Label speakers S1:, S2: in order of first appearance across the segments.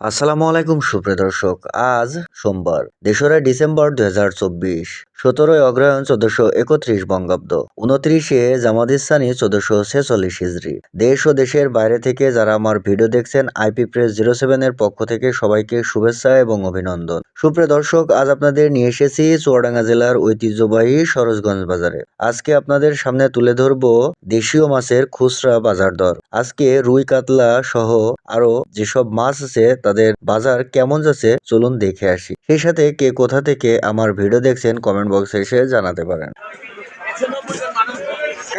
S1: আসসালামু আলাইকুম, সুপ্রিয় দর্শক। আজ সোমবার তেসরা ডিসেম্বর দুই হাজার চব্বিশ, সতেরোই অগ্রহায়ণ চোদ্দশো একত্রিশ বঙ্গাব্দ, উনত্রিশে জামাদিস্তানি চোদ্দশো ছেচল্লিশ হিজড়ি দেশ ও দেশের বাইরে থেকে যারা আমার ভিডিও দেখছেন আইপি প্রেস জিরো সেভেনের পক্ষ থেকে সবাইকে শুভেচ্ছা এবং অভিনন্দন। সুপ্রিয় দর্শক, আজ আপনাদের নিয়ে এসেছি চুয়াডাঙ্গা জেলার ঐতিহ্যবাহী সরোজগঞ্জ বাজারে। আজকে আপনাদের সামনে তুলে ধরবো দেশীয় মাছের খুচরা বাজার দর। আজকে রুই, কাতলা সহ আরও যেসব মাছ আছে তাদের বাজার কেমন যাচ্ছে, চলুন দেখে আসি। সেই সাথে কে কোথা থেকে আমার ভিডিও দেখছেন কমেন্ট বক্সে এসে জানাতে পারেন।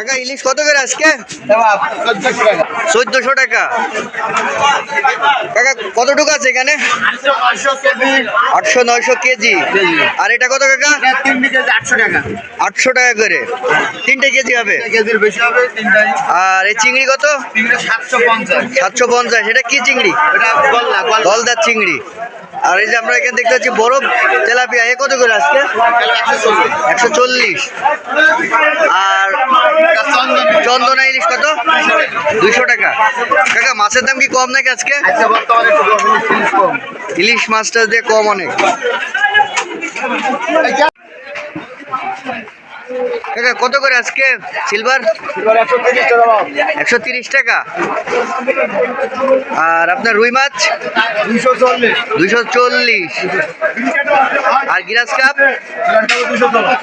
S1: কাকা ইলিশ কত করে আজকে? চোদ্দশো টাকা। কাকা, কতটুকু আছে এখানে? আটশো নয়শো কেজি। আর এটা কত কাকা? আটশো টাকা করে। তিনটে কেজি হবে? আর এই চিংড়ি কত? সাতশো পঞ্চাশ। এটা কি চিংড়ি? গলদার চিংড়ি। আর এই যে আমরা এখানে দেখতে পাচ্ছি বরফ, তেলাপিয়া, এ কত করে আজকে? একশো চল্লিশ। আর চন্দনা ইলিশ কত দুইশো টাকা। কাকা মাছের দাম কি কম নাকি আজকে? ইলিশ মাছটা দিয়ে কম অনেক। কত করে আজকে? সিলভার একশো তিরিশ টাকা। আর আপনার রুই মাছ? দুইশো চল্লিশ। আর গিরাজ কাপ?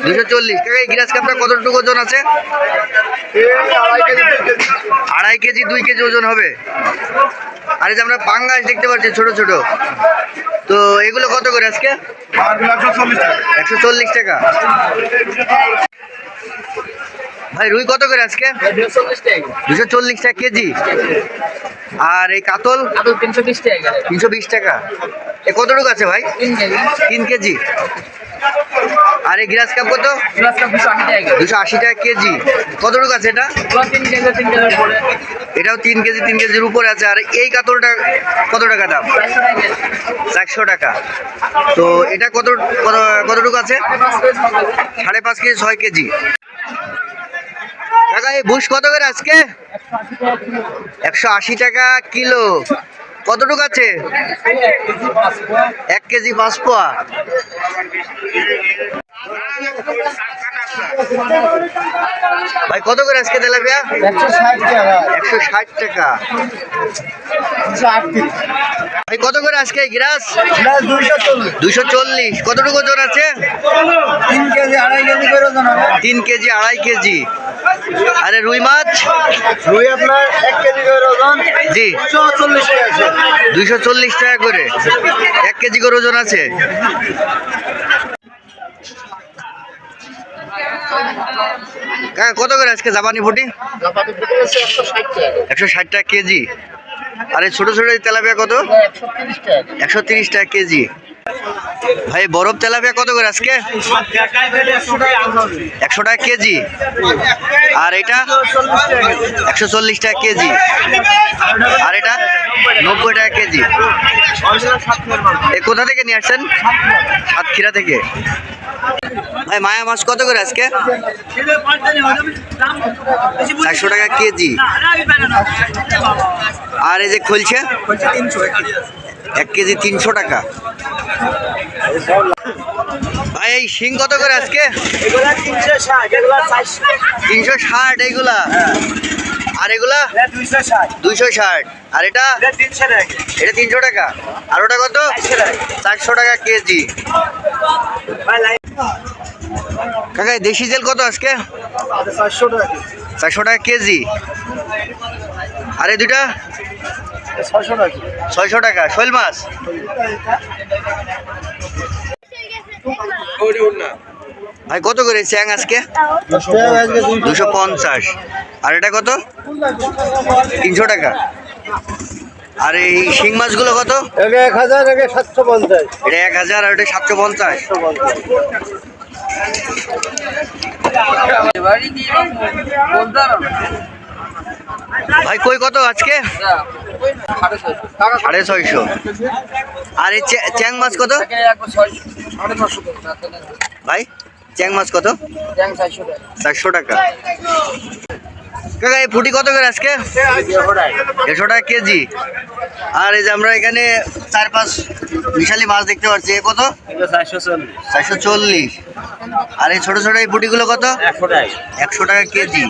S1: দুইশো চল্লিশ। কাকা, এই গিরাজ কাপটা কতটুকু ওজন আছে? আড়াই কেজি, দুই কেজি ওজন হবে। আর এই যে আমরা পাঙ্গাস দেখতে পাচ্ছি, ছোট ছোট। তো এগুলো কত করে আজকে? একশো চল্লিশ টাকা। ভাই রুই কত করে আজকে? দুশো চল্লিশ টাকা কেজি। আর এই কাতল?
S2: তিনশো বিশ টাকা
S1: তিনশো বিশ টাকা। এ কতটুকু আছে ভাই?
S2: তিন কেজি।
S1: আর এই গ্রাস কাপ কত?
S2: দুশো আশি টাকা
S1: কেজি। কতটুকু আছে এটা? এটাও তিন কেজি তিন কেজির উপরে আছে। আর এই কাতলটা কত টাকা দাম?
S2: চারশো টাকা
S1: তো এটা কত- কতটুকু আছে? সাড়ে পাঁচ কেজি ছয় কেজি। কাকা এই বুশ কত করে আজকে? একশো আশি টাকা কিলো। কতটুকু আছে? এক কেজি পাঁচ পোয়া ভাই কত করে আজকে তেলাপিয়া?
S3: একশো ষাট টাকা।
S1: একশো ষাট টাকা। ভাই কত করে আজকে গিরাস? দুশো চল্লিশ। কতটুকু ওজন আছে?
S3: তিন কেজি আড়াই কেজি করে ওজন
S1: তিন কেজি আড়াই কেজি। আরে রুই মাছ?
S3: রুই আপনার এক কেজি করে ওজন
S1: জি। দুইশো চল্লিশ টাকা করে। এক কেজি করে ওজন আছে। কত করে আজকে জাপানি ফুটি?
S3: একশো ষাট টাকা
S1: কেজি। আরে ছোট ছোট এই তেলাপিয়া কত?
S3: একশো তিরিশ টাকা
S1: কেজি। ভাই, বরফ তেলাপিয়া কত করে আজকে? একশো টাকা কেজি। আর এটা? একশো চল্লিশ টাকা কেজি। আর এটা? নব্বই টাকা কেজি। কোথা থেকে নিয়ে আসছেন? সাতক্ষীরা থেকে। ভাই মায়া মাছ কত করে আজকে? চারশো টাকা কেজি। আর এই যে খুলছে? এক কেজি তিনশো টাকা। ভাই এই শিং কত করে আজকে?
S3: তিনশো ষাট এগুলা
S1: তিনশো ষাট এইগুলা? আর এগুলা?
S3: দুইশো ষাট।
S1: আর এটা? এটা তিনশো টাকা আর ওটা কত? চারশো টাকা কেজি। কাকা দেশি জেল কত আজকে?
S3: চারশো টাকা
S1: কেজি। আর এই
S3: টাকা
S1: ছয়শো টাকা। শৈল মাছ? ভাই কত করে চ্যাং আজকে? দুশো পঞ্চাশ। আর এটা কত? তিনশো টাকা। আর এই শিং মাছগুলো কত?
S3: এক হাজার সাতশো পঞ্চাশ।
S1: এটা এক হাজার আর এটা সাতশো পঞ্চাশ। ভাই কই কত আজকে?
S2: সাড়ে ছয়শো।
S1: আর এই চ্যা- চ্যাং মাছ কত? ভাই চ্যাং মাছ কত?
S2: চারশো টাকা।
S1: কাকা এই ফুটি কত করে আজকে? দেড়শো টাকা কেজি। আর এই যে আমরা এখানে চার পাঁচ বিশালি মাছ দেখতে পাচ্ছি এ কত?
S3: চারশো চল্লিশ।
S1: আর এই ছোট ছোট এই ফুটিগুলো কত? একশো টাকা কেজি।